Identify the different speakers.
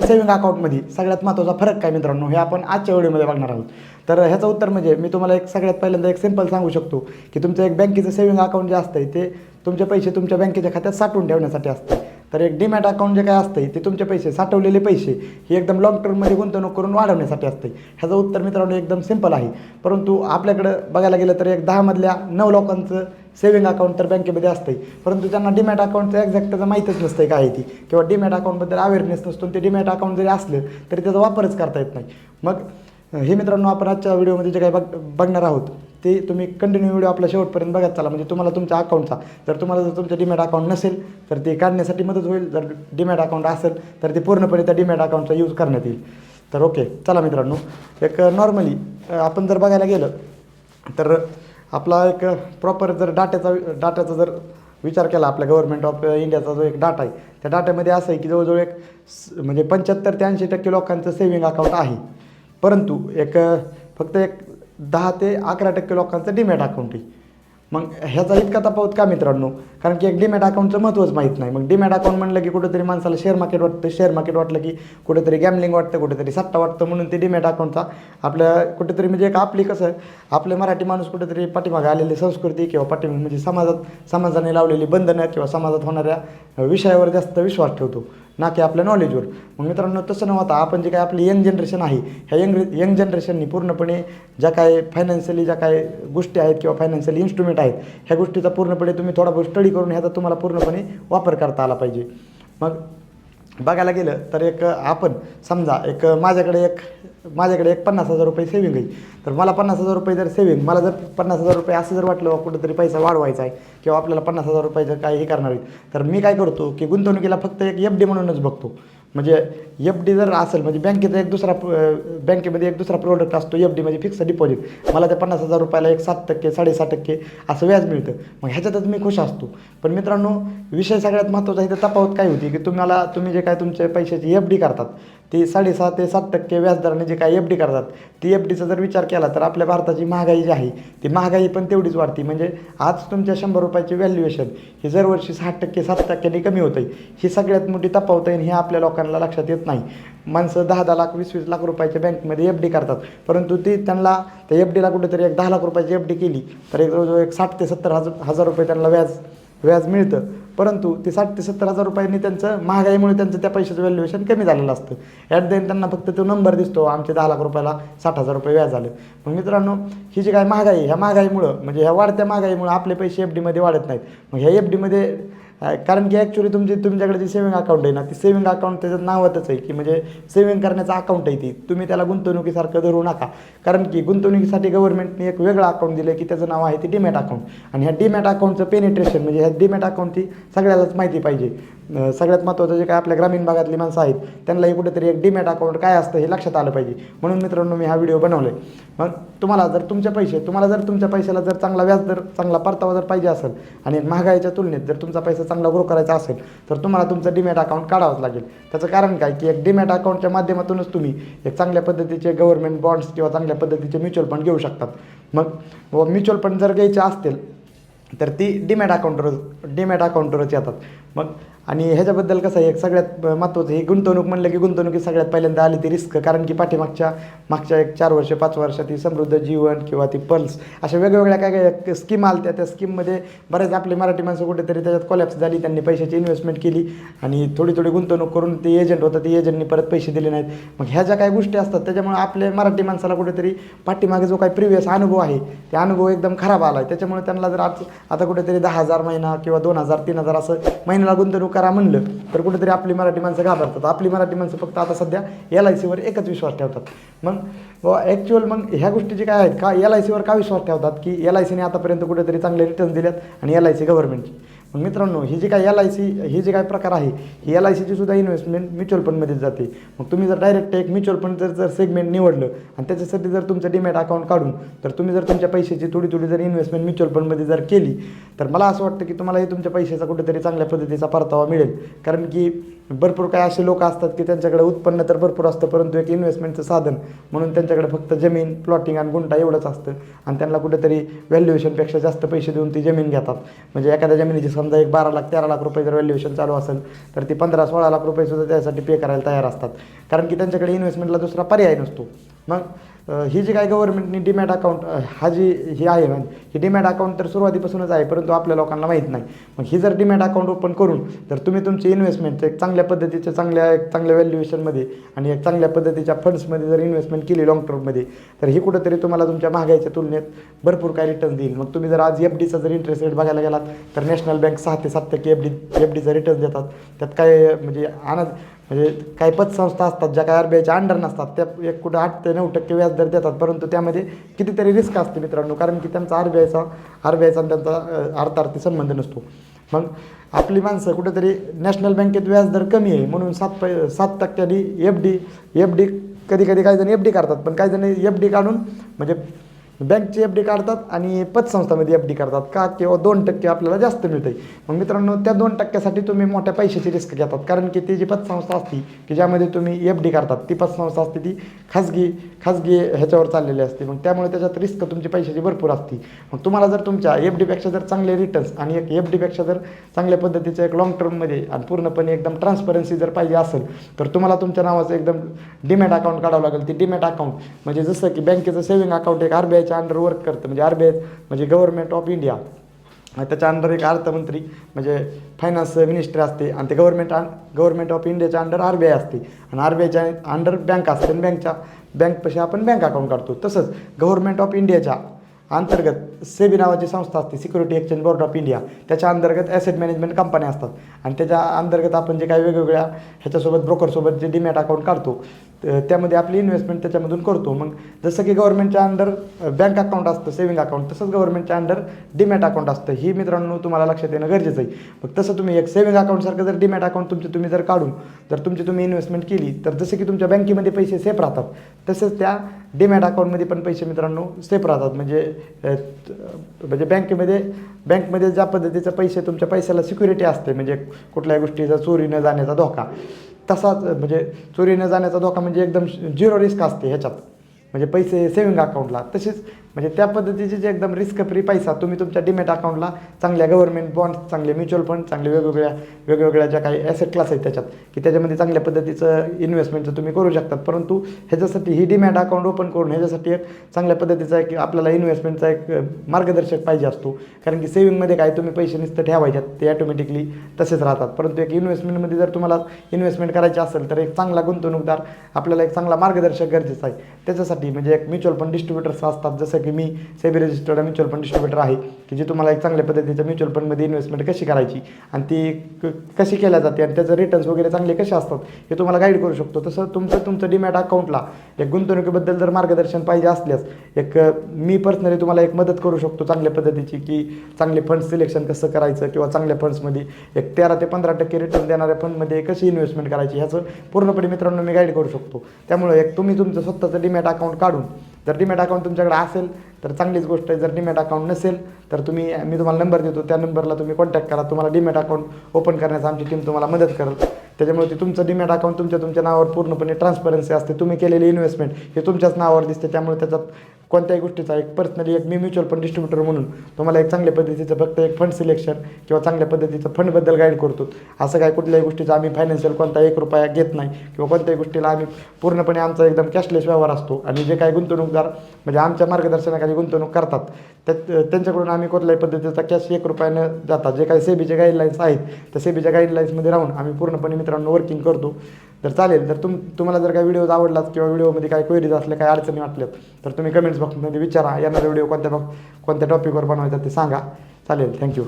Speaker 1: Saving अकाउंटमध्ये सगळ्यात महत्त्वाचा फरक काय मित्रांनो हे आपण आजच्या व्हिडिओमध्ये बघणार आहोत. तर ह्याचं उत्तर म्हणजे मी तुम्हाला एक सगळ्यात पहिल्यांदा एक सिंपल सांगू शकतो की तुमचं एक बँकेचं सेव्हिंग अकाउंट जे असतं ते तुमचे पैसे तुमच्या बँकेच्या खात्यात साठवून ठेवण्यासाठी असते तर एक डीमॅट अकाउंट जे काय असतं ते तुमचे पैसे साठवलेले पैसे हे एकदम लॉंग टर्ममध्ये गुंतवणूक करून वाढवण्यासाठी असते ह्याचं उत्तर मित्रांनो एकदम सिंपल आहे. परंतु आपल्याकडं बघायला गेलं तर एक दहामधल्या नऊ लोकांचं सेव्हिंग अकाउंट तर बँकेमध्ये असते परंतु त्यांना डिमॅट अकाउंटचं एक्झॅक्ट त्याचं माहीतच नसतं काय आहे ती. किंवा डिमॅट अकाउंटबद्दल अवेअरनेस नसतो ते डिमॅट अकाउंट जरी असलं तरी त्याचा वापरच करता येत नाही. मग हे मित्रांनो आपण आजच्या व्हिडिओमध्ये जे काही बघ बघणार आहोत ते तुम्ही कंटिन्यू व्हिडिओ आपला शेवटपर्यंत बघत चला. म्हणजे तुम्हाला तुमच्या अकाउंटचा जर तुम्हाला जर तुमचं डिमॅट अकाउंट नसेल तर ते काढण्यासाठी मदत होईल. जर डिमॅट अकाउंट असेल तर ते पूर्णपणे त्या डिमॅट अकाउंटचा यूज करण्यात येईल. तर ओके चला मित्रांनो. एक नॉर्मली आपण जर बघायला गेलं तर आपला एक प्रॉपर जर डाट्याचा डाट्याचा जर विचार केला आपल्या गव्हर्नमेंट ऑफ इंडियाचा जो एक डाटा आहे त्या डाट्यामध्ये असं आहे की जवळजवळ एक स- म्हणजे पंच्याहत्तर ते ऐंशी टक्के लोकांचं सेव्हिंग अकाउंट आहे. परंतु एक फक्त एक दहा ते अकरा टक्के लोकांचं डिमॅट अकाउंट आहे. मग ह्याचा इतका तफावत का मित्रांनो? कारण की एक डीमॅट अकाउंटचं महत्त्वच माहीत नाही. मग डीमॅट अकाउंट म्हणलं की कुठेतरी माणसाला शेअर मार्केट वाटतं. शेअर मार्केट वाटलं की कुठेतरी गॅमलिंग वाटतं कुठेतरी सट्टा वाटतं. म्हणून ते डीमॅट अकाउंटचा आपल्या कुठेतरी म्हणजे एक आपली कसं आपले मराठी माणूस कुठेतरी पाठीमागे आलेली संस्कृती किंवा पाठीमागे म्हणजे समाजात समाजाने लावलेली बंधनं किंवा समाजात होणाऱ्या विषयावर जास्त विश्वास ठेवतो. ना की आपल्या नॉलेजवर मग मित्रांनो तसं न होता आपण जे काय आपली यंग जनरेशन आहे ह्या यंग यंग जनरेशननी पूर्णपणे ज्या काय फायनान्शियली ज्या काय गोष्टी आहेत किंवा फायनान्शियली इन्स्ट्रुमेंट आहेत ह्या गोष्टीचा पूर्णपणे तुम्ही थोडा बहुत स्टडी करून ह्याचा तुम्हाला पूर्णपणे वापर करता आला पाहिजे. मग बघायला गेलं तर एक आपण समजा एक माझ्याकडे एक माझ्याकडे एक पन्नास हजार रुपये सेविंग आहे. तर मला पन्नास हजार रुपये जर सेव्हिंग मला जर पन्नास हजार रुपये असं जर वाटलं कुठंतरी पैसा वाढवायचा आहे किंवा आपल्याला पन्नास हजार रुपयाचं काय हे करणार आहे तर मी काय करतो की गुंतवणुकीला फक्त एक एफ डी म्हणूनच बघतो. म्हणजे एफ डी जर असेल म्हणजे बँकेचा एक दुसरा बँकेमध्ये एक दुसरा प्रोडक्ट असतो एफ डी म्हणजे फिक्स डिपॉझिट मला त्या पन्नास हजार रुपयाला एक सात टक्के साडेसात टक्के असं व्याज मिळतं. मग ह्याच्यातच मी खुश असतो. पण मित्रांनो विषय सगळ्यात महत्त्वाचा इथं तफावत काय होती की तुम्हाला तुम्ही जे काय तुमच्या पैशाची एफ डी करतात ती साडेसहा ते सात टक्के व्याजदराने जे काय एफ डी करतात ती एफ डीचा जर विचार केला तर आपल्या भारताची महागाई जी आहे ती महागाई पण तेवढीच वाढती. म्हणजे आज तुमच्या शंभर रुपयाची व्हॅल्युएशन हे दरवर्षी साठ टक्के सात टक्क्यांनी कमी होतं आहे ही सगळ्यात मोठी तफावत आहे आणि हे आपल्या लोकांना लक्षात येत नाही. माणसं दहा दहा लाख वीस वीस लाख रुपयाच्या बँकमध्ये एफ डी करतात. परंतु ती त्यांना त्या एफ डीला कुठेतरी एक दहा लाख रुपयाची एफ डी केली तर एक जवळजवळ एक साठ ते सत्तर हजार हजार रुपये त्यांना व्याज व्याज मिळतं. परंतु ते साठ ते सत्तर हजार रुपयांनी त्यांचं महागाईमुळे त्यांचं त्या पैशाचं व्हॅल्युएशन कमी झालेलं असतं. ॲट द एंड त्यांना फक्त तो नंबर दिसतो आमचे दहा लाख रुपयाला साठ हजार रुपये व्याज आलं मग मित्रांनो ही जी काय महागाई ह्या महागाईमुळं म्हणजे ह्या वाढत्या महागाईमुळं आपले पैसे एफ डीमध्ये वाढत नाहीत. मग ह्या एफ डीमध्ये कारण की ॲक्च्युली तुमची तुमच्याकडे जी सेव्हिंग अकाउंट आहे ना ती सेव्हिंग अकाउंट त्याचं नावातच आहे की म्हणजे सेव्हिंग करण्याचं अकाउंट आहे ती. तुम्ही त्याला गुंतवणुकीसारखं धरू नका. कारण की गुंतवणुकीसाठी गव्हर्नमेंटने एक वेगळं अकाउंट दिलं की त्याचं नाव आहे ते डीमॅट अकाउंट आणि ह्या डीमॅट अकाउंटचं पेनिट्रेशन म्हणजे ह्या डीमॅट अकाउंटची सगळ्यालाच माहिती पाहिजे. सगळ्यात महत्त्वाचं जे काय आपल्या ग्रामीण भागातली माणसं आहेत त्यांनाही कुठेतरी एक डीमॅट अकाउंट काय असतं हे लक्षात आलं पाहिजे. म्हणून मित्रांनो मी हा व्हिडिओ बनवला आहे मग तुम्हाला जर तुमचे पैसे तुम्हाला जर तुमच्या पैशाला जर चांगला व्याज दर चांगला परतावा जर पाहिजे असेल आणि महागाईच्या तुलनेत जर तुमचा पैसा चांगला ग्रो करायचा असेल तर तुम्हाला तुमचं डीमॅट अकाउंट काढावंच लागेल. त्याचं कारण काय? की एक डीमॅट अकाउंटच्या माध्यमातूनच तुम्ही एक चांगल्या पद्धतीचे गव्हर्नमेंट बॉन्ड्स किंवा चांगल्या पद्धतीचे म्युच्युअल फंड घेऊ शकतात. मग म्युच्युअल फंड जर घ्यायचे असतील तर ती डीमॅट अकाउंटवर डीमॅट अकाउंटवरच येतात. मग आणि ह्याच्याबद्दल कसं आहे एक सगळ्यात महत्त्वाचं हे गुंतवणूक म्हणलं की गुंतवणुकीत सगळ्यात पहिल्यांदा आली ती रिस्क. कारण की पाठीमागच्या मागच्या एक चार वर्ष पाच वर्षात ती समृद्ध जीवन किंवा ती पल्स अशा वेगवेगळ्या काय काय स्कीम आल्या त्या स्कीममध्ये बरेच आपली मराठी माणसं कुठेतरी त्याच्यात कॉलॅप्स झाली त्यांनी पैशाची इन्व्हेस्टमेंट केली आणि थोडी थोडी गुंतवणूक करून ते एजंट होतं ते एजंटनी परत पैसे दिले नाहीत. मग ह्या ज्या काही गोष्टी असतात त्याच्यामुळे आपल्या मराठी माणसाला कुठेतरी पाठीमागे जो काही प्रिव्हियस अनुभव आहे ते अनुभव एकदम खराब आला आहे त्याच्यामुळे त्यांना जर आज आता कुठेतरी दहा हजार महिना किंवा दोन हजार तीन हजार असं महिन्याला गुंतवणूक करा म्हणलं तर कुठेतरी आपली मराठी माणसं घाबरतात. आपली मराठी माणसं फक्त आता सध्या एल आय सीवर एकच विश्वास ठेवतात. मग ॲक्च्युअल मग ह्या गोष्टी जे काय आहेत का एल आय सीवर का विश्वास ठेवतात? की एल आय सीने आतापर्यंत कुठेतरी चांगले रिटर्न दिलेत आणि एल आय सी गव्हर्नमेंटची मित्रांनो ही जी काय एल आय सी ही जे काय प्रकार आहे ही एल आय सीची सुद्धा इन्व्हेस्टमेंट म्युच्युअल फंडमध्ये जाते. मग तुम्ही जर डायरेक्ट एक म्युच्युअल फंड जर जर सेगमेंट निवडलं आणि त्याच्यासाठी जर तुमचं डिमॅट अकाउंट काढून तर तुम्ही जर तुमच्या पैशाची थोडी थोडी जर इन्व्हेस्टमेंट म्युच्युअल फंडमध्ये जर केली तर मला असं वाटतं की तुम्हालाही तुमच्या पैशाचा कुठेतरी चांगल्या पद्धतीचा परतावा मिळेल. कारण की भरपूर काही असे लोक असतात की त्यांच्याकडे उत्पन्न तर भरपूर असतं परंतु एक इन्व्हेस्टमेंटचं साधन. म्हणून त्यांच्याकडे फक्त जमीन प्लॉटिंग आणि गुंठा एवढंच असतं. आणि त्यांना कुठेतरी व्हॅल्युएशनपेक्षा जास्त पैसे देऊन ती जमीन घेतात. म्हणजे एखाद्या जमिनीची समजा एक बारा लाख तेरा लाख रुपये जर व्हॅल्युएशन चालू असेल तर ती पंधरा सोळा लाख रुपये सुद्धा त्यासाठी पे करायला तयार असतात. कारण की त्यांच्याकडे इन्व्हेस्टमेंटला दुसरा पर्याय नसतो. मग ही जी काय गव्हर्नमेंटनी डीमॅट अकाउंट हा जी ही आहे ही डीमॅट अकाउंट तर सुरुवातीपासूनच आहे परंतु आपल्या लोकांना माहीत नाही. मग ही जर डीमॅट अकाउंट ओपन करून तर तुम्ही तुमची इन्व्हेस्टमेंट एक चांगल्या पद्धतीच्या चांगल्या एक चांगल्या व्हॅल्युएशनमध्ये आणि एक चांगल्या पद्धतीच्या फंड्समध्ये जर इन्व्हेस्टमेंट केली लाँग टर्ममध्ये तर ही कुठंतरी तुम्हाला तुमच्या महागाईच्या तुलनेत भरपूर काही रिटर्न देईल. मग तुम्ही जर आज एफ डीचा जर इंटरेस्ट रेट बघायला गेलात तर नॅशनल बँक सहा ते सात टक्के एफ डी एफ डीचा रिटर्न देतात. त्यात काय म्हणजे आनंद म्हणजे काही पतसंस्था असतात ज्या काही आर बी आयच्या अंडर नसतात त्या एक कुठं आठ ते नऊ टक्के व्याजदर देतात परंतु त्यामध्ये कितीतरी रिस्क असते मित्रांनो कारण की त्यांचा आर बी आयचा आर बी आयचा आणि त्यांचा अर्थार्थी संबंध नसतो. मग आपली माणसं कुठेतरी नॅशनल बँकेत व्याजदर कमी आहे म्हणून सात पै सात टक्क्यांनी एफ डी एफ डी कधी कधी काही जण एफ डी काढतात पण काही जण एफ डी काढून म्हणजे बँकची एफ डी काढतात आणि पतसंस्थामध्ये एफ डी काढतात का? किंवा दोन टक्के आपल्याला जास्त मिळते मग मित्रांनो त्या दोन टक्क्यासाठी तुम्ही मोठ्या पैशाची रिस्क घेतात. कारण की ती जी पतसंस्था असते की ज्यामध्ये तुम्ही एफ डी काढतात ती पतसंस्था असते ती खाजगी खाजगी ह्याच्यावर चाललेली असते. मग त्यामुळे त्याच्यात रिस्क तुमची पैशाची भरपूर असते. मग तुम्हाला जर तुमच्या एफ डीपेक्षा जर चांगले रिटर्न्स आणि एक एफ डीपेक्षा जर चांगल्या पद्धतीचं एक लॉंग टर्ममध्ये आणि पूर्णपणे एकदम ट्रान्सपरन्सी जर पाहिजे असेल तर तुम्हाला तुमच्या नावाचं एकदम डिमॅट अकाउंट काढावं लागेल. ती डिमॅट अकाउंट म्हणजे जसं की बँकेचं सेव्हिंग अकाउंट एक आर बी आयच्या त्याच्या अंडर वर्क करतं. म्हणजे आर बी आय म्हणजे गव्हर्नमेंट ऑफ इंडिया त्याच्या अंडर एक अर्थमंत्री म्हणजे फायनान्स मिनिस्टर असते. आणि ते गव्हर्नमेंट गव्हर्नमेंट ऑफ इंडियाच्या अंडर आर बी आय असते. आणि आर बी आयच्या अंडर बँक असते. आणि बँकच्या बँकपाशी आपण बँक अकाउंट काढतो तसंच गव्हर्नमेंट ऑफ इंडियाच्या अंतर्गत सेबी नावाची संस्था असते. Security exchange board of India त्याच्या अंतर्गत ॲसेट मॅनेजमेंट कंपन्या असतात. आणि त्याच्या अंतर्गत आपण जे काही वेगवेगळ्या ह्याच्यासोबत ब्रोकरसोबत जे डीमॅट अकाउंट काढतो त्यामध्ये आपली इन्व्हेस्टमेंट त्याच्यामधून करतो. मग जसं की गव्हर्नमेंटच्या अंडर बँक अकाउंट असतं सेव्हिंग अकाउंट तसंच गव्हर्नमेंटच्या अंडर डिमॅट अकाउंट असतं. ही मित्रांनो तुम्हाला लक्षात येणं गरजेचं आहे. मग तसं तुम्ही एक सेव्हिंग अकाउंटसारखं जर डीमॅट अकाउंट तुमचे तुम्ही जर काढून जर तुमची तुम्ही इन्व्हेस्टमेंट केली तर जसं की तुमच्या बँकेमध्ये पैसे सेफ राहतात तसेच त्या डिमॅट अकाउंटमध्ये पण पैसे मित्रांनो सेफ राहतात. म्हणजे म्हणजे बँकेमध्ये बँकमध्ये ज्या पद्धतीचं पैसे तुमच्या पैशाला सिक्युरिटी असते म्हणजे कुठल्याही गोष्टीचा चोरी न जाण्याचा धोका. तसाच म्हणजे चोरी न जाण्याचा धोका म्हणजे एकदम झिरो रिस्क असते ह्याच्यात. म्हणजे पैसे सेव्हिंग अकाउंटला तसेच म्हणजे त्या पद्धतीचे जे एकदम रिस्क फ्री पैसा तुम्ही तुमच्या डिमेट अकाउंटला चांगल्या गव्हर्नमेंट बॉन्ड चांगले म्युच्युअल फंड चांगले वेगवेगळ्या वेगवेगळ्या ज्या काही ॲसेट क्लास आहेत त्याच्यात की त्याच्यामध्ये चांगल्या पद्धतीचं इन्व्हेस्टमेंटचं तुम्ही करू शकतात. परंतु ह्याच्यासाठी ही डिमॅट अकाउंट ओपन करून ह्याच्यासाठी एक चांगल्या पद्धतीचा एक आपल्याला इन्व्हेस्टमेंटचा एक मार्गदर्शक पाहिजे असतो. कारण की सेविंगमध्ये काय तुम्ही पैसे नुसतं ठेवायच्यात ते ॲटोमॅटिकली तसेच राहतात. परंतु एक इन्व्हेस्टमेंटमध्ये जर तुम्हाला इन्व्हेस्टमेंट करायची असेल तर एक चांगला गुंतवणूकदार आपल्याला एक चांगला मार्गदर्शक गरजेचा आहे. त्याच्यासाठी म्हणजे एक म्युच्युअल फंड डिस्ट्रीब्युटर्स असतात जसं की मी SEBI registered mutual fund distributor आहे की जे तुम्हाला एक चांगल्या पद्धतीचं म्युच्युअल फंडमध्ये इन्व्हेस्टमेंट कशी करायची आणि ती क- कशी केल्या जाते आणि त्याचं रिटर्न्स वगैरे चांगले कसे असतात हे तुम्हाला गाईड करू शकतो. तसं तुमचं तुमचं डिमॅट अकाउंटला एक गुंतवणुकीबद्दल जर मार्गदर्शन पाहिजे असल्यास एक मी पर्सनली तुम्हाला एक मदत करू शकतो चांगल्या पद्धतीची की चांगले फंड सिलेक्शन कसं करायचं किंवा चांगल्या फंड्समध्ये एक तेरा ते पंधरा टक्के रिटर्न देणाऱ्या फंडमध्ये कशी इन्व्हेस्टमेंट करायची ह्याचं पूर्णपणे मित्रांनो मी गाईड करू शकतो. त्यामुळे एक तुम्ही तुमचं स्वतःचं डिमॅट अकाउंट काढून जर डिमॅट अकाउंट तुमच्याकडे असेल तर चांगलीच गोष्ट आहे. जर डीमॅट अकाउंट नसेल तर तुम्ही मी तुम्हाला नंबर देतो. त्या नंबरला तुम्ही कॉन्टॅक्ट करा. तुम्हाला डीमॅट अकाउंट ओपन करण्याचा आमची टीम तुम्हाला मदत करेल. त्याच्यामुळे ते तुमचं डिमॅट अकाउंट तुमच्या तुमच्या नावावर पूर्णपणे ट्रान्सपरन्सी असते. तुम्ही केलेली इन्व्हेस्टमेंट हे तुमच्याच नावावर दिसते. त्यामुळे त्याच्यात कोणत्याही गोष्टीचा एक पर्सनली एक मी म्युच्युअल फंड डिस्ट्रीब्युटर म्हणून तुम्हाला एक चांगल्या पद्धतीचं फक्त एक फंड सिलेक्शन किंवा चांगल्या पद्धतीचं फंडबद्दल गाईड करतो. असं काय कुठल्याही गोष्टीचा आम्ही फायनान्शियल कोणता एक रुपया घेत नाही किंवा कोणत्याही गोष्टीला आम्ही पूर्णपणे आमचा एकदम कॅशलेस व्यवहार असतो. आणि जे काही गुंतवणूकदार म्हणजे आमच्या मार्गदर्शनाखाली गुंतवणूक करतात त्या त्यांच्याकडून आम्ही कुठल्याही पद्धतीचा कॅश एक रुपयानं जातात. जे काही सेबीचे गाईडलाईन्स आहेत त्या सेबीच्या गाईडलाईन्समध्ये राहून आम्ही पूर्णपणे मित्रांनो वर्किंग करतो. तर चालेल तर तुम तुम्हाला जर काही व्हिडिओ आवडलात किंवा व्हिडिओमध्ये काही क्वेरीज असल्या काही अडचणी वाटल्यात तर तुम्ही कमेंट्स बॉक्समध्ये विचारा. येणारा व्हिडिओ कोणत्या बॉक्स कोणत्या टॉपिकवर बनवायचा ते सांगा. चालेल थँक्यू